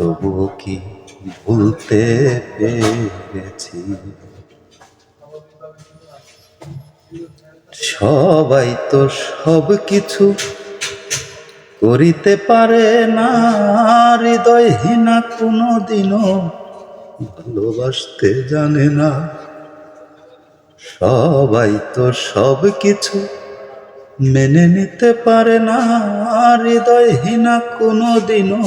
তবুও কি ভুলতে পেরেছি? সবাই তো সব কিছু করিতে পারে না। হৃদয়হীনা কোনো দিনও ভালোবাসতে জানে না। সবাই তো সব কিছু মেনে নিতে পারে না। হৃদয়হীনা কোনো দিনও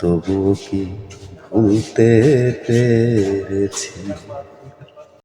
তবুও কি ভুলতে পেরেছি?